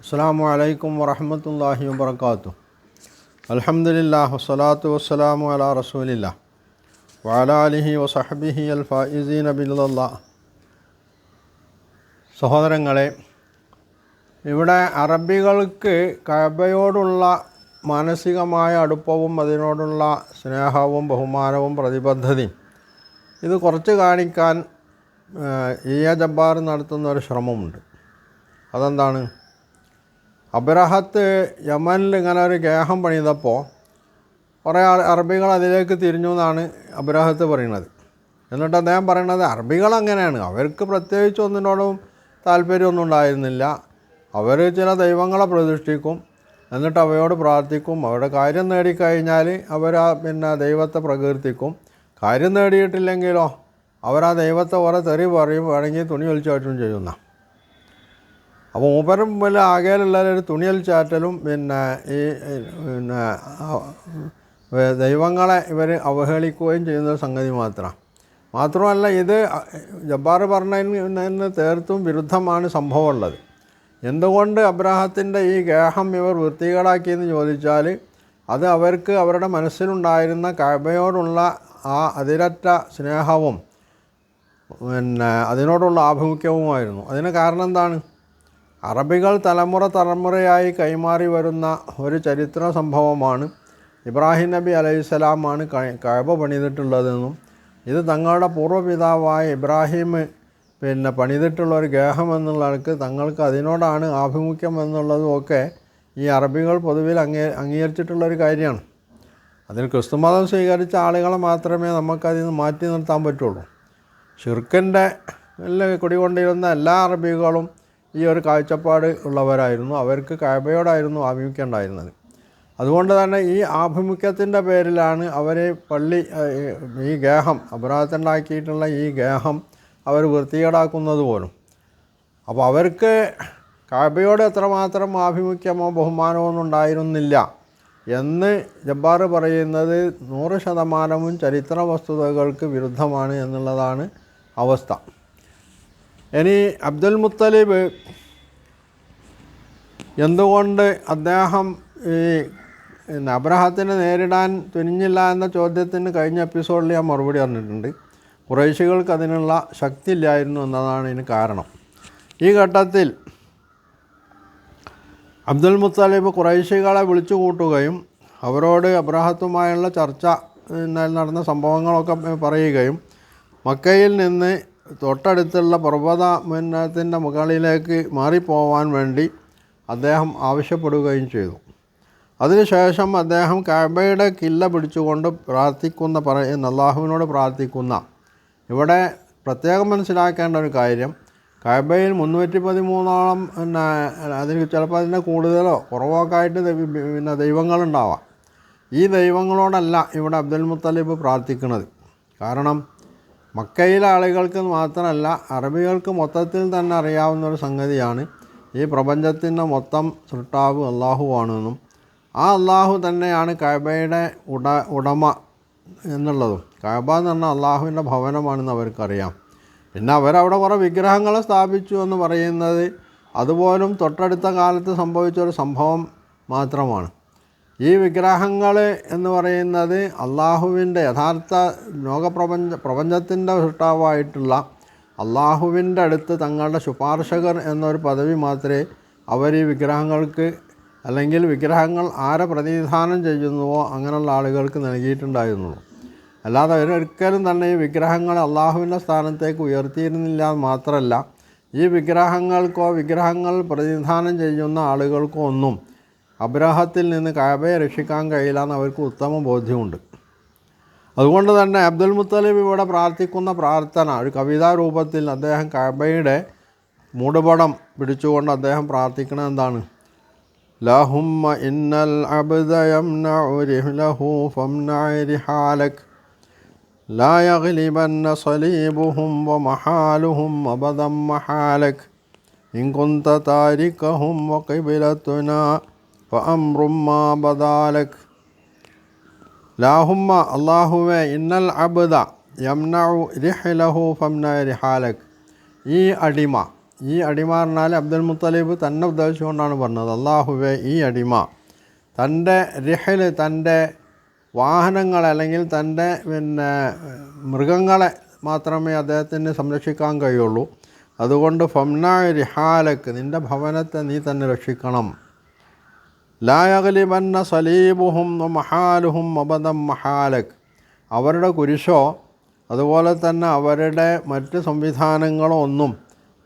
അസ്സാം വലൈക്കും വറഹമത്തല്ലാഹി വാത്തു അലഹമുല്ലാ വസ്സലാത്തു വസ്സലാമു അലാ റസൂലില്ല വാലാലിഹി വസഹബിഹി അൽ ഫായിസീൻ അബില്ല സഹോദരങ്ങളെ ഇവിടെ അറബികൾക്ക് കബയോടുള്ള മാനസികമായ അടുപ്പവും അതിനോടുള്ള സ്നേഹവും ബഹുമാനവും പ്രതിബദ്ധതയും ഇത് കുറച്ച് കാണിക്കാൻ ഇ എ ജബ്ബാർ നടത്തുന്ന ഒരു ശ്രമമുണ്ട്. അതെന്താണ്? അബ്രഹത്ത് യമനിൽ ഇങ്ങനെ ഒരു ഗേഹം പണിതപ്പോൾ കുറേ അറബികൾ അതിലേക്ക് തിരിഞ്ഞു എന്നാണ് അബ്രഹത്ത് പറയുന്നത്. എന്നിട്ട് അദ്ദേഹം പറയണത് അറബികൾ അങ്ങനെയാണ്. അവർക്ക് പ്രത്യേകിച്ച് ഒന്നിനോടും താല്പര്യമൊന്നും ഉണ്ടായിരുന്നില്ല. അവർ ചില ദൈവങ്ങളെ പ്രതിഷ്ഠിക്കും എന്നിട്ട് അവയോട് പ്രാർത്ഥിക്കും. അവരുടെ കാര്യം നേടിക്കഴിഞ്ഞാൽ അവർ ആ പിന്നെ ദൈവത്തെ പ്രകീർത്തിക്കും. കാര്യം നേടിയിട്ടില്ലെങ്കിലോ അവർ ആ ദൈവത്തെ ഓരോ തെറി പറയും വേണമെങ്കിൽ തുണി ഒലിച്ചു ചെയ്യും ചെയ്യുന്ന. അപ്പോൾ മൂപ്പരും വല്ല ആകെയിലുള്ള ഒരു തുണിയൽ ചാറ്റലും പിന്നെ ഈ പിന്നെ ദൈവങ്ങളെ ഇവർ അവഹേളിക്കുകയും ചെയ്യുന്ന സംഗതി മാത്രമാണ് മാത്രമല്ല ഇത് ജബ്ബാർ പറഞ്ഞതിന് തീർത്തും വിരുദ്ധമാണ് സംഭവമുള്ളത്. എന്തുകൊണ്ട് അബ്രാഹത്തിന്റെ ഈ ഗേഹം ഇവർ വൃത്തികേടാക്കിയെന്ന് ചോദിച്ചാൽ അത് അവർക്ക് അവരുടെ മനസ്സിലുണ്ടായിരുന്ന കഴബയോടുള്ള ആ അതിരറ്റ സ്നേഹവും പിന്നെ അതിനോടുള്ള ആഭിമുഖ്യവുമായിരുന്നു. അതിന് കാരണം എന്താണ്? അറബികൾ തലമുറ തലമുറയായി കൈമാറി വരുന്ന ഒരു ചരിത്ര സംഭവമാണ്. ഇബ്രാഹിം നബി അലൈഹിസ്സലാമാണ് കഴബ പണിതിട്ടുള്ളതെന്നും ഇത് തങ്ങളുടെ പൂർവപിതാവായ ഇബ്രാഹിം പിന്നെ പണിതിട്ടുള്ള ഒരു ഗേഹം എന്നുള്ളവർക്ക് തങ്ങൾക്ക് അതിനോടാണ് ആഭിമുഖ്യം എന്നുള്ളതും ഒക്കെ ഈ അറബികൾ പൊതുവിൽ അംഗീ അംഗീകരിച്ചിട്ടുള്ളൊരു കാര്യമാണ്. അതിൽ ക്രിസ്തുമതം സ്വീകരിച്ച ആളുകളെ മാത്രമേ നമുക്കതിൽ നിന്ന് മാറ്റി നിർത്താൻ പറ്റുള്ളൂ. ഷിർക്കന്റെ കുടികൊണ്ടിരുന്ന എല്ലാ അറബികളും ഈ ഒരു കാഴ്ചപ്പാട് ഉള്ളവരായിരുന്നു. അവർക്ക് കാബയോടായിരുന്നു ആഭിമുഖ്യം ഉണ്ടായിരുന്നത് അതുകൊണ്ട് തന്നെ ഈ ആഭിമുഖ്യത്തിന്റെ പേരിലാണ് അവരെ പള്ളി ഈ ഗേഹം അപരാധത്തിനുണ്ടാക്കിയിട്ടുള്ള ഈ ഗേഹം അവർ വൃത്തികേടാക്കുന്നത് പോലും. അപ്പോൾ അവർക്ക് കാബയോട് എത്രമാത്രം ആഭിമുഖ്യമോ ബഹുമാനമോ ഒന്നും ഉണ്ടായിരുന്നില്ല എന്ന് ജബ്ബാർ പറയുന്നത് നൂറ് ശതമാനവും ചരിത്ര വസ്തുതകൾക്ക് വിരുദ്ധമാണ് എന്നുള്ളതാണ് അവസ്ഥ. ഇനി അബ്ദുൽ മുത്തലിബ് എന്തുകൊണ്ട് അദ്ദേഹം ഈ അബ്രഹത്തിനെ നേരിടാൻ തുനിഞ്ഞില്ല എന്ന ചോദ്യത്തിന് കഴിഞ്ഞ എപ്പിസോഡിൽ ഞാൻ മറുപടി പറഞ്ഞിട്ടുണ്ട്. കുറേശികൾക്ക് അതിനുള്ള ശക്തി ഇല്ലായിരുന്നു എന്നതാണ് ഇതിന് കാരണം. ഈ ഘട്ടത്തിൽ അബ്ദുൽ മുത്തലിബ് കുറേശികളെ വിളിച്ചു കൂട്ടുകയും അവരോട് അബ്രഹത്തുമായുള്ള ചർച്ച നടന്ന സംഭവങ്ങളൊക്കെ പറയുകയും മക്കയിൽ നിന്ന് തൊട്ടടുത്തുള്ള പർവത മുന്നത്തിന്റെ മുകളിലേക്ക് മാറിപ്പോവാൻ വേണ്ടി അദ്ദേഹം ആവശ്യപ്പെടുകയും ചെയ്തു. അതിനുശേഷം അദ്ദേഹം കാബയുടെ കില്ല പിടിച്ചുകൊണ്ട് പ്രാർത്ഥിക്കുന്ന പറയുന്ന അള്ളാഹുവിനോട് പ്രാർത്ഥിക്കുന്ന. ഇവിടെ പ്രത്യേകം മനസ്സിലാക്കേണ്ട ഒരു കാര്യം കാബയിൽ മുന്നൂറ്റി പതിമൂന്നോളം പിന്നെ അതിന് ചിലപ്പോൾ അതിന്റെ കൂടുതലോ കുറവൊക്കെ ആയിട്ട് ദൈവ- പിന്നെ ദൈവങ്ങളുണ്ടാവാം ഈ ദൈവങ്ങളോടല്ല ഇവിടെ അബ്ദുൽ മുത്തലിബ് പ്രാർത്ഥിക്കുന്നത്. കാരണം മക്കയിലെ ആളുകൾക്ക് മാത്രമല്ല അറബികൾക്ക് മൊത്തത്തിൽ തന്നെ അറിയാവുന്ന ഒരു സംഗതിയാണ് ഈ പ്രപഞ്ചത്തിന്റെ മൊത്തം സൃഷ്ടാവ് അള്ളാഹുവാണെന്നും ആ അള്ളാഹു തന്നെയാണ് കഅബയുടെ ഉട ഉടമ എന്നുള്ളതും. കഅബ എന്ന് പറഞ്ഞാൽ അള്ളാഹുവിന്റെ ഭവനമാണെന്ന് അവർക്കറിയാം. പിന്നെ അവരവിടെ കുറേ വിഗ്രഹങ്ങൾ സ്ഥാപിച്ചു എന്ന് പറയുന്നത് അതുപോലും തൊട്ടടുത്ത കാലത്ത് സംഭവിച്ച ഒരു സംഭവം മാത്രമാണ്. ഈ വിഗ്രഹങ്ങൾ എന്ന് പറയുന്നത് അള്ളാഹുവിന്റെ യഥാർത്ഥ ലോകപ്രപഞ്ച പ്രപഞ്ചത്തിന്റെ സൃഷ്ടാവായിട്ടുള്ള അള്ളാഹുവിന്റെ അടുത്ത് തങ്ങളുടെ ശുപാർശകർ എന്നൊരു പദവി മാത്രമേ അവർ ഈ വിഗ്രഹങ്ങൾക്ക് അല്ലെങ്കിൽ വിഗ്രഹങ്ങൾ ആരെ പ്രതിനിധാനം ചെയ്യുന്നുവോ അങ്ങനെയുള്ള ആളുകൾക്ക് നൽകിയിട്ടുണ്ടായിരുന്നുള്ളൂ. അല്ലാതെ അവരൊരിക്കലും തന്നെ ഈ വിഗ്രഹങ്ങൾ അള്ളാഹുവിന്റെ സ്ഥാനത്തേക്ക് ഉയർത്തിയിരുന്നില്ല മാത്രമല്ല ഈ വിഗ്രഹങ്ങൾക്കോ വിഗ്രഹങ്ങൾ പ്രതിനിധാനം ചെയ്യുന്ന ആളുകൾക്കോ ഒന്നും അബ്രാഹത്തിൽ നിന്ന് കാബയെ രക്ഷിക്കാൻ കഴിയില്ല എന്ന് അവർക്ക് ഉത്തമ ബോധ്യമുണ്ട് അതുകൊണ്ട് തന്നെ അബ്ദുൽ മുത്തലിബ് ഇവിടെ പ്രാർത്ഥിക്കുന്ന പ്രാർത്ഥന ഒരു കവിതാ രൂപത്തിൽ അദ്ദേഹം കാബയുടെ മൂടുപടം പിടിച്ചുകൊണ്ട് അദ്ദേഹം പ്രാർത്ഥിക്കുന്നത് എന്താണ് ലഹുമ്മ ഇന്നൽ അബ്ദ യംനഉ റിഹ്ലഹു ഫംനഅ റിഹാലക് لا يغلبن صليبهم ومحالهم أبدا محالك إن كنت تاركهم وقبلتنا ബദാലക്. ലാഹുമ്മ അള്ളാഹുവെ ഇന്നൽ അബ്ദ യംനഉ റിഹ്ലഹു ഫംന റിഹാലക്. ഈ അടിമ ഈ അടിമ പറഞ്ഞാൽ അബ്ദുൽ മുത്തലീബ് തന്നെ ഉദ്ദേശിച്ചുകൊണ്ടാണ് പറഞ്ഞത്. അള്ളാഹുവെ ഈ അടിമ തന്റെ റിഹൽ തന്റെ വാഹനങ്ങൾ അല്ലെങ്കിൽ തന്റെ പിന്നെ മൃഗങ്ങളെ മാത്രമേ അദ്ദേഹത്തിന് സംരക്ഷിക്കാൻ കഴിയുള്ളൂ. അതുകൊണ്ട് ഫംന റിഹാലക്ക് നിന്റെ ഭവനത്തെ നീ തന്നെ രക്ഷിക്കണം. ലായകലിബന്ന സലീബുഹും മഹാലുഹും അബദം മഹാലക്. അവരുടെ കുരിശോ അതുപോലെ തന്നെ അവരുടെ മറ്റ് സംവിധാനങ്ങളോ ഒന്നും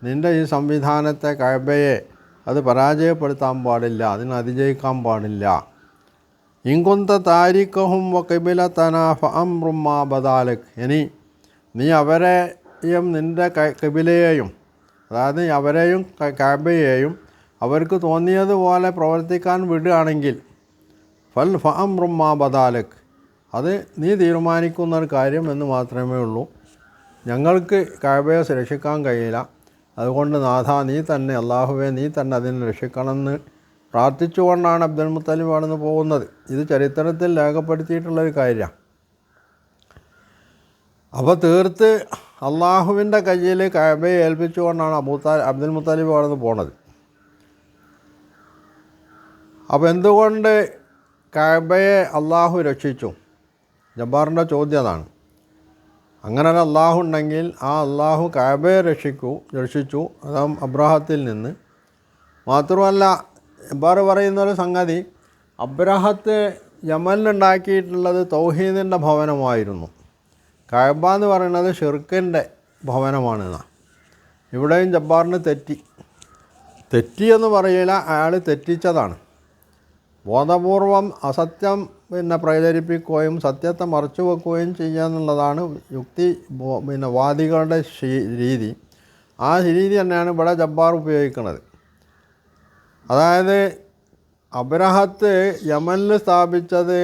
നിന്റെ ഈ സംവിധാനത്തെ കഴബയെ അത് പരാജയപ്പെടുത്താൻ പാടില്ല അതിന് അതിജയിക്കാൻ പാടില്ല. ഇങ്കുന്ത താരിക്കഹും വക്കിബില തനാഫ അമ്രുമാ ബദാലക്. ഇനി നീ അവരെയും നിന്റെ കബിലയെയും അതായത് അവരെയും കബയെയും അവർക്ക് തോന്നിയതുപോലെ പ്രവർത്തിക്കാൻ വിടുകയാണെങ്കിൽ ഫൽ ഫഅമ്രുമാ ബദാലക്. അത് നീ തീരുമാനിക്കുന്ന ഒരു കാര്യം എന്ന് മാത്രമേ ഉള്ളൂ. ഞങ്ങൾക്ക് കാബയെ രക്ഷിക്കാൻ കഴിയില്ല. അതുകൊണ്ട് നാഥ നീ തന്നെ അള്ളാഹുവെ നീ തന്നെ അതിനെ രക്ഷിക്കണമെന്ന് പ്രാർത്ഥിച്ചുകൊണ്ടാണ് അബ്ദുൽ മുത്തലിബ് അവിടുന്ന് പോകുന്നത്. ഇത് ചരിത്രത്തിൽ രേഖപ്പെടുത്തിയിട്ടുള്ളൊരു കാര്യമാണ്. അപ്പോൾ തീർത്ത് അള്ളാഹുവിന്റെ കയ്യിൽ കാബയെ ഏൽപ്പിച്ചുകൊണ്ടാണ് അബൂത്താ അബ്ദുൽ മുത്തലിബ് അവിടുന്ന് പോണത്. അപ്പോൾ എന്തുകൊണ്ട് കബയെ അള്ളാഹു രക്ഷിച്ചു? ജബ്ബാറിന്റെ ചോദ്യം അതാണ്. അങ്ങനെ ഒരു അള്ളാഹു ഉണ്ടെങ്കിൽ ആ അള്ളാഹു കബയെ രക്ഷിക്കൂ രക്ഷിച്ചു. അതാം അബ്രാഹത്തിൽ നിന്ന്. മാത്രമല്ല ജബ്ബാർ പറയുന്നൊരു സംഗതി അബ്രാഹത്ത് യമനിലുണ്ടാക്കിയിട്ടുള്ളത് തൗഹീദിന്റെ ഭവനമായിരുന്നു. കഅബ എന്ന് പറയുന്നത് ഷിർക്കിന്റെ ഭവനമാണ് ഇവിടെയും ജബ്ബാറിന് തെറ്റി. തെറ്റിയെന്ന് പറയില്ല അയാൾ തെറ്റിച്ചതാണ്. ബോധപൂർവം അസത്യം പിന്നെ പ്രചരിപ്പിക്കുകയും സത്യത്തെ മറച്ചു വെക്കുകയും ചെയ്യുക എന്നുള്ളതാണ് യുക്തി പിന്നെ വാദികളുടെ രീതി. ആ രീതി തന്നെയാണ് ഇവിടെ ജബ്ബാർ ഉപയോഗിക്കുന്നത്. അതായത് അബ്രഹത്ത് യമനിൽ സ്ഥാപിച്ചത്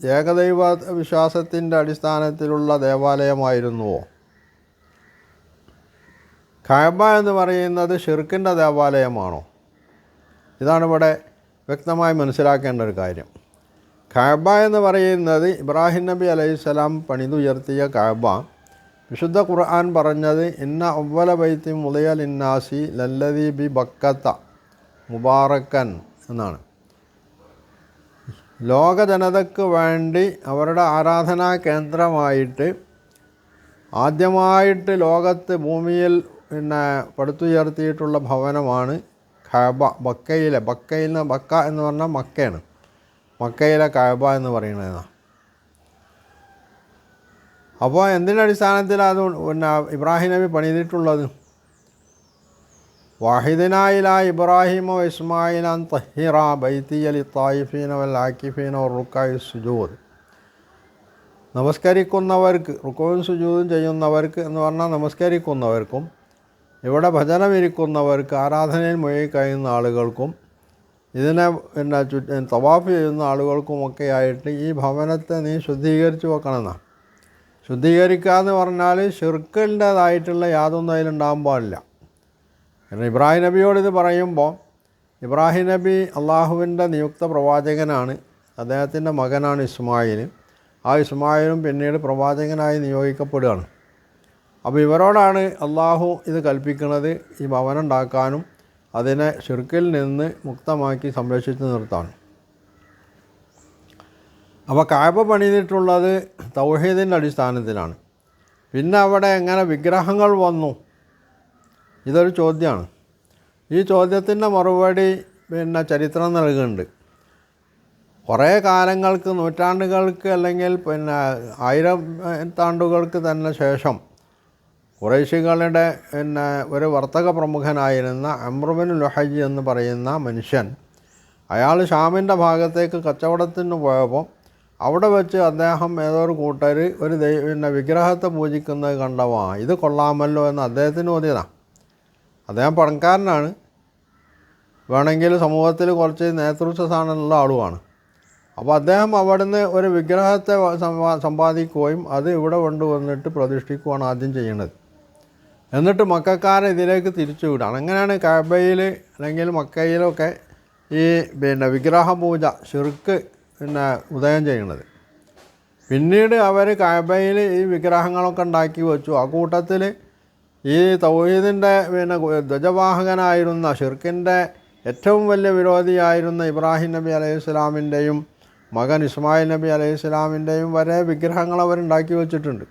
ഏകദൈവ വിശ്വാസത്തിന്റെ അടിസ്ഥാനത്തിലുള്ള ദേവാലയമായിരുന്നുവോ കാബ എന്ന് പറയുന്നത് ഷിർക്കിന്റെ ദേവാലയമാണോ? ഇതാണ് ഇവിടെ വ്യക്തമായി മനസ്സിലാക്കേണ്ട ഒരു കാര്യം. കാബ എന്ന് പറയുന്നത് ഇബ്രാഹിം നബി അലൈഹിസ്സലാം പണിതുയർത്തിയ കാബ. വിശുദ്ധ ഖുർആൻ പറഞ്ഞത് ഇന്ന ഒവ്വല ബൈത്തി മുളയൽ ഇന്നാസി ലല്ലദി ബി ബക്കത്ത മുബാറക്കൻ എന്നാണ്. ലോക ജനതയ്ക്ക് വേണ്ടി അവരുടെ ആരാധനാ കേന്ദ്രമായിട്ട് ആദ്യമായിട്ട് ലോകത്ത് ഭൂമിയിൽ പിന്നെ പടുത്തുയർത്തിയിട്ടുള്ള ഭവനമാണ് ഖാബ ബക്കയിലെ ബക്കയിൽ നിന്ന് ബക്ക എന്ന് പറഞ്ഞാൽ മക്കയാണ്. മക്കയിലെ കഴബ എന്ന് പറയുന്നതാണ് അപ്പോൾ എന്തിന്റെ അടിസ്ഥാനത്തിലാണ് അത് പിന്നെ ഇബ്രാഹിം നബി പണിതിട്ടുള്ളത്? വാഹിദിനായില ഇബ്രാഹിമോ ഇസ്മായിലാൻ തഹിറ ബൈത്തിയലി തായിഫീന വൽ ആക്കിഫീനോ റുക്കായി സുജൂദ്. നമസ്കരിക്കുന്നവർക്ക് റുക്കോയും സുജൂദും ചെയ്യുന്നവർക്ക് എന്ന് പറഞ്ഞാൽ നമസ്കരിക്കുന്നവർക്കും ഇവിടെ ഭജനമിരിക്കുന്നവർക്ക് ആരാധനയിൽ മുഴുകി കഴിയുന്ന ആളുകൾക്കും ഇതിനെ പിന്നെ ചുറ്റ തവാഫ് ചെയ്യുന്ന ആളുകൾക്കുമൊക്കെ ആയിട്ട് ഈ ഭവനത്തെ നീ ശുദ്ധീകരിച്ച് വെക്കണമെന്നാണ്. ശുദ്ധീകരിക്കുക എന്ന് പറഞ്ഞാൽ ഷിർക്കിന്റേതായിട്ടുള്ള യാതൊന്നും അതിലുണ്ടാകാൻ പാടില്ല. കാരണം ഇബ്രാഹിം നബിയോട് ഇത് പറയുമ്പോൾ ഇബ്രാഹിം നബി അള്ളാഹുവിന്റെ നിയുക്ത പ്രവാചകനാണ് അദ്ദേഹത്തിന്റെ മകനാണ് ഇസ്മായിൽ. ആ ഇസ്മായിലും പിന്നീട് പ്രവാചകനായി നിയോഗിക്കപ്പെടുകയാണ്. അപ്പോൾ ഇവരോടാണ് അള്ളാഹു ഇത് കൽപ്പിക്കുന്നത് ഈ ഭവനം ഉണ്ടാക്കാനും അതിനെ ഷിർക്കിൽ നിന്ന് മുക്തമാക്കി സംരക്ഷിച്ച് നിർത്താൻ അപ്പോൾ കായപ്പ പണിതിട്ടുള്ളത് തൗഹീദിന്റെ അടിസ്ഥാനത്തിലാണ്. പിന്നെ അവിടെ എങ്ങനെ വിഗ്രഹങ്ങൾ വന്നു? ഇതൊരു ചോദ്യമാണ്. ഈ ചോദ്യത്തിന്റെ മറുപടി പിന്നെ ചരിത്രം നൽകുന്നുണ്ട്. കുറേ കാലങ്ങൾക്ക് നൂറ്റാണ്ടുകൾക്ക് അല്ലെങ്കിൽ പിന്നെ ആയിരം താണ്ടുകൾക്ക് തന്നെ ശേഷം കുറേശികളുടെ പിന്നെ ഒരു വർത്തക പ്രമുഖനായിരുന്ന അമ്രുബിൻ ലുഹജി എന്ന് പറയുന്ന മനുഷ്യൻ അയാൾ ഷാമിന്റെ ഭാഗത്തേക്ക് കച്ചവടത്തിന് പോയപ്പോൾ അവിടെ വെച്ച് അദ്ദേഹം ഏതോ ഒരു കൂട്ടർ ഒരു ദൈ പിന്നെ വിഗ്രഹത്തെ പൂജിക്കുന്നത് കണ്ടവാ. ഇത് കൊള്ളാമല്ലോ എന്ന് അദ്ദേഹത്തിന് തോന്നിയതാണ് അദ്ദേഹം പണക്കാരനാണ്. വേണമെങ്കിൽ സമൂഹത്തിൽ കുറച്ച് നേതൃത്വ സ്ഥാനമുള്ള ആളുമാണ്. അപ്പോൾ അദ്ദേഹം അവിടുന്ന് ഒരു വിഗ്രഹത്തെ സമ്പാ- സമ്പാദിക്കുകയും അത് ഇവിടെ കൊണ്ടുവന്നിട്ട് പ്രതിഷ്ഠിക്കുകയാണ് ആദ്യം ചെയ്യുന്നത് എന്നിട്ട് മക്കാരെ ഇതിലേക്ക് തിരിച്ചു വിടാണ്. അങ്ങനെയാണ് കാബയിൽ അല്ലെങ്കിൽ മക്കയിലൊക്കെ ഈ പിന്നെ വിഗ്രഹ പൂജ ഷിർക്ക് പിന്നെ ഉദയം ചെയ്യുന്നത്. പിന്നീട് അവർ കബയിൽ ഈ വിഗ്രഹങ്ങളൊക്കെ ഉണ്ടാക്കി വെച്ചു. ആ കൂട്ടത്തിൽ ഈ തൗഹീദിന്റെ പിന്നെ ധ്വജവാഹകനായിരുന്ന ഷിർക്കിന്റെ ഏറ്റവും വലിയ വിരോധിയായിരുന്ന ഇബ്രാഹിം നബി അലൈഹി സ്വലാമിന്റെയും മകൻ ഇസ്മായിൽ നബി അലൈഹി സ്വലാമിന്റെയും വരെ വിഗ്രഹങ്ങൾ അവരുണ്ടാക്കി വെച്ചിട്ടുണ്ട്.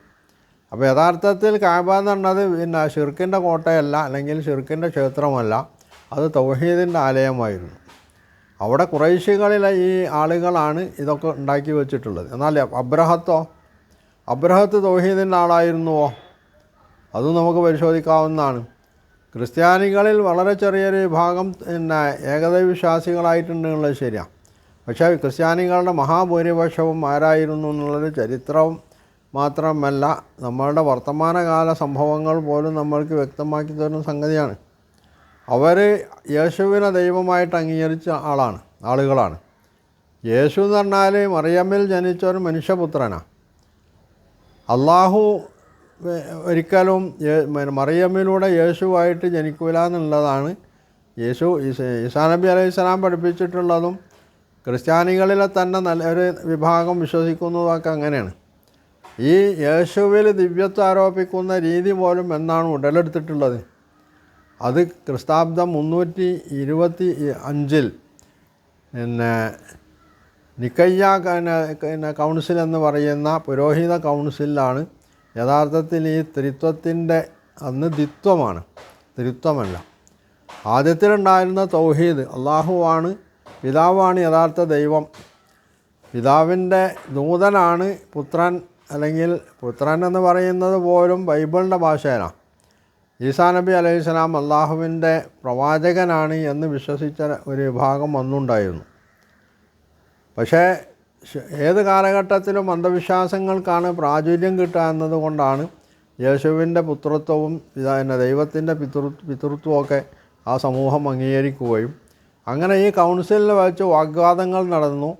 അപ്പോൾ യഥാർത്ഥത്തിൽ കാബ എന്ന് പറഞ്ഞത് പിന്നെ ഷിർക്കിന്റെ കോട്ടയല്ല അല്ലെങ്കിൽ ഷിർക്കിന്റെ ക്ഷേത്രമല്ല. അത് തൗഹീദിന്റെ ആലയമായിരുന്നു. അവിടെ കുറേശ്യകളിലെ ഈ ആളുകളാണ് ഇതൊക്കെ ഉണ്ടാക്കി വെച്ചിട്ടുള്ളത്. എന്നാൽ അബ്രഹത്തോ? അബ്രഹത്ത് തൗഹീദിന്റെ ആളായിരുന്നുവോ? അതും നമുക്ക് പരിശോധിക്കാവുന്നതാണ്. ക്രിസ്ത്യാനികളിൽ വളരെ ചെറിയൊരു വിഭാഗം പിന്നെ ഏകദൈവ വിശ്വാസികളായിട്ടുണ്ട് എന്നുള്ളത് ശരിയാണ് പക്ഷേ ക്രിസ്ത്യാനികളുടെ മഹാഭൂരിപക്ഷവും ആരായിരുന്നു എന്നുള്ളൊരു ചരിത്രവും മാത്രമല്ല നമ്മളുടെ വർത്തമാനകാല സംഭവങ്ങൾ പോലും നമ്മൾക്ക് വ്യക്തമാക്കി തരുന്ന സംഗതിയാണ്. അവർ യേശുവിനെ ദൈവമായിട്ട് അംഗീകരിച്ച ആളാണ് ആളുകളാണ്. യേശു എന്ന് പറഞ്ഞാൽ മറിയമ്മിൽ ജനിച്ച ഒരു മനുഷ്യപുത്രനാണ് അള്ളാഹു ഒരിക്കലും മറിയമ്മിലൂടെ യേശുവായിട്ട് ജനിക്കൂല എന്നുള്ളതാണ് യേശു ഈസാ നബി അലൈഹി സ്വലാം പഠിപ്പിച്ചിട്ടുള്ളതും ക്രിസ്ത്യാനികളിലെ തന്നെ നല്ല ഒരു വിഭാഗം വിശ്വസിക്കുന്നതൊക്കെ അങ്ങനെയാണ്. ഈ യേശുവിൽ ദിവ്യത്വം ആരോപിക്കുന്ന രീതി പോലും എന്നാണ് ഉടലെടുത്തിട്ടുള്ളത്. അത് ക്രിസ്താബ്ദം മുന്നൂറ്റി ഇരുപത്തി അഞ്ചിൽ പിന്നെ നിക്കയ്യ പിന്നെ കൗൺസിൽ എന്ന് പറയുന്ന പുരോഹിത കൗൺസിലാണ് യഥാർത്ഥത്തിൽ ഈ ത്രിത്വത്തിന്റെ അന്ന് ദിത്വമാണ് ത്രിത്വമല്ല. ആദ്യത്തിലുണ്ടായിരുന്ന തൗഹീദ് അള്ളാഹുവാണ് പിതാവാണ് യഥാർത്ഥ ദൈവം. പിതാവിന്റെ ദൂതനാണ് പുത്രൻ അല്ലെങ്കിൽ പുത്രൻ എന്ന് പറയുന്നത് പോലും ബൈബിളിന്റെ ഭാഷയിലാണ് ഈസാ നബി അലൈഹി സ്വലാം അള്ളാഹുവിന്റെ പ്രവാചകനാണ് എന്ന് വിശ്വസിച്ച ഒരു വിഭാഗം വന്നുണ്ടായിരുന്നു. പക്ഷേ ഏത് കാലഘട്ടത്തിലും അന്ധവിശ്വാസങ്ങൾക്കാണ് പ്രാചുര്യം കിട്ടുക എന്നതുകൊണ്ടാണ് യേശുവിന്റെ പുത്രത്വവും പിന്നെ ദൈവത്തിന്റെ പിതൃ പിതൃത്വമൊക്കെ ആ സമൂഹം അംഗീകരിക്കുകയും അങ്ങനെ ഈ കൗൺസിലിൽ വെച്ച് വാഗ്വാദങ്ങൾ നടന്നു.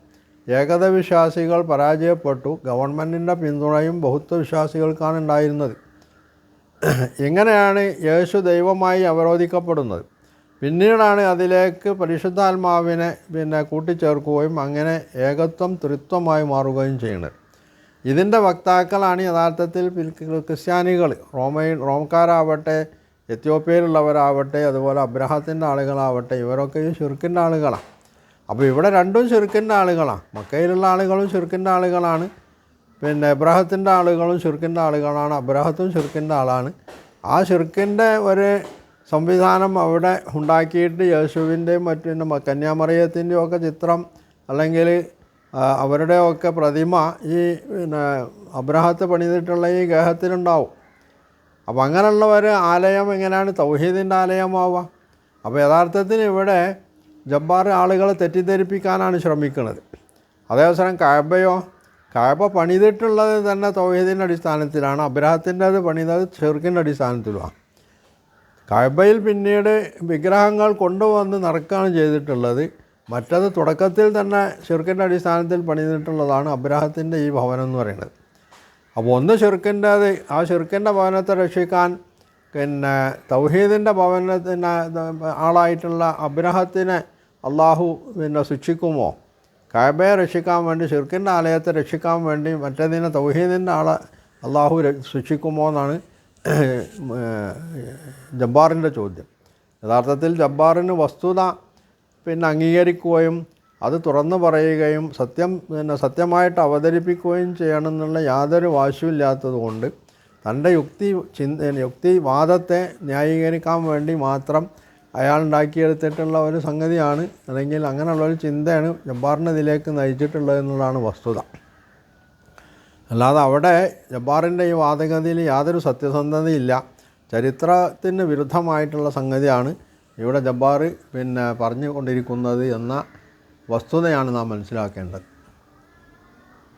ഏകത വിശ്വാസികൾ പരാജയപ്പെട്ടു. ഗവൺമെന്റിന്റെ പിന്തുണയും ബഹുത്വ വിശ്വാസികൾക്കാണ് ഉണ്ടായിരുന്നത്. ഇങ്ങനെയാണ് യേശു ദൈവമായി അവരോധിക്കപ്പെടുന്നത്. പിന്നീടാണ് അതിലേക്ക് പരിശുദ്ധാത്മാവിനെ പിന്നെ കൂട്ടിച്ചേർക്കുകയും അങ്ങനെ ഏകത്വം തൃത്വമായി മാറുകയും ചെയ്യുന്നത്. ഇതിന്റെ വക്താക്കളാണ് യഥാർത്ഥത്തിൽ ക്രിസ്ത്യാനികൾ. റോമയിൽ റോംകാരാവട്ടെ എത്യോപ്യയിലുള്ളവരാവട്ടെ അതുപോലെ അബ്രഹത്തിന്റെ ആളുകളാവട്ടെ ഇവരൊക്കെ ഈ ഷിർക്കിന്റെ ആളുകളാണ്. അപ്പോൾ ഇവിടെ രണ്ടും ചെറുക്കന്റെ ആളുകളാണ്. മക്കയിലുള്ള ആളുകളും ചെറുക്കന്റെ ആളുകളാണ്. പിന്നെ അബ്രാഹത്തിന്റെ ആളുകളും ചെറുക്കന്റെ ആളുകളാണ്. അബ്രാഹത്തും ചെറുക്കന്റെ ആളാണ്. ആ ചെറുക്കന്റെ ഒരു സംവിധാനം അവിടെ ഉണ്ടാക്കിയിട്ട് യേശുവിന്റെയും മറ്റു കന്യാമറിയത്തിന്റെയും ഒക്കെ ചിത്രം അല്ലെങ്കിൽ അവരുടെയൊക്കെ പ്രതിമ ഈ പിന്നെ അബ്രഹത്ത് പണിതിട്ടുള്ള ഈ ഗേഹത്തിലുണ്ടാവും. അപ്പോൾ അങ്ങനെയുള്ള ആലയം എങ്ങനെയാണ്? തൗഹീദിന്റെ ആലയമാവുക. അപ്പോൾ യഥാർത്ഥത്തിൽ ഇവിടെ ജബ്ബാർ ആളുകളെ തെറ്റിദ്ധരിപ്പിക്കാനാണ് ശ്രമിക്കുന്നത്. അതേവസരം കായബയോ കായബ പണിതിട്ടുള്ളത് തന്നെ തൗഹീദിന്റെ അടിസ്ഥാനത്തിലാണ്. അബ്രഹത്തിന്റെത് പണിതത് ചെറുക്കിന്റെ അടിസ്ഥാനത്തിലുമാണ്. കായബയിൽ പിന്നീട് വിഗ്രഹങ്ങൾ കൊണ്ടുവന്ന് നടക്കുകയാണ് ചെയ്തിട്ടുള്ളത്. മറ്റത് തുടക്കത്തിൽ തന്നെ ചെറുക്കിന്റെ അടിസ്ഥാനത്തിൽ പണിതിട്ടുള്ളതാണ് അബ്രാഹത്തിന്റെ ഈ ഭവനം എന്ന് പറയുന്നത്. അപ്പോൾ ഒന്ന് ഷിർക്കിന്റെത് ആ ചെറുക്കിന്റെ ഭവനത്തെ രക്ഷിക്കാൻ പിന്നെ തൗഹീദിന്റെ ഭവനത്തിന് ആളായിട്ടുള്ള അബ്രഹത്തിനെ അള്ളാഹു പിന്നെ ശിക്ഷിക്കുമോ? കായബയെ രക്ഷിക്കാൻ വേണ്ടി ഷിർക്കിന്റെ ആലയത്തെ രക്ഷിക്കാൻ വേണ്ടി മറ്റേതിനെ തൗഹീദിന്റെ ആളെ അള്ളാഹു ശിക്ഷിക്കുമോ എന്നാണ് ജബ്ബാറിന്റെ ചോദ്യം. യഥാർത്ഥത്തിൽ ജബ്ബാറിന് വസ്തുത പിന്നെ അംഗീകരിക്കുകയും അത് തുറന്നു പറയുകയും സത്യം പിന്നെ സത്യമായിട്ട് അവതരിപ്പിക്കുകയും ചെയ്യണമെന്നുള്ള യാതൊരു വാശിയില്ലാത്തതുകൊണ്ട് തന്റെ യുക്തി ചിന്ത യുക്തിവാദത്തെ ന്യായീകരിക്കാൻ വേണ്ടി മാത്രം അയാൾ ഉണ്ടാക്കിയെടുത്തിട്ടുള്ള ഒരു സംഗതിയാണ്. അല്ലെങ്കിൽ അങ്ങനെയുള്ള ഒരു ചിന്തയാണ് ജബ്ബാറിനെ ഇതിലേക്ക് നയിച്ചിട്ടുള്ളത് എന്നുള്ളതാണ് വസ്തുത. അല്ലാതെ അവിടെ ജബ്ബാറിന്റെ ഈ വാദഗതിയിൽ യാതൊരു സത്യസന്ധതയില്ല ചരിത്രത്തിന് വിരുദ്ധമായിട്ടുള്ള സംഗതിയാണ് ഇവിടെ ജബ്ബാർ പിന്നെ പറഞ്ഞുകൊണ്ടിരിക്കുന്നത് എന്ന വസ്തുതയാണ് നാം മനസ്സിലാക്കേണ്ടത്.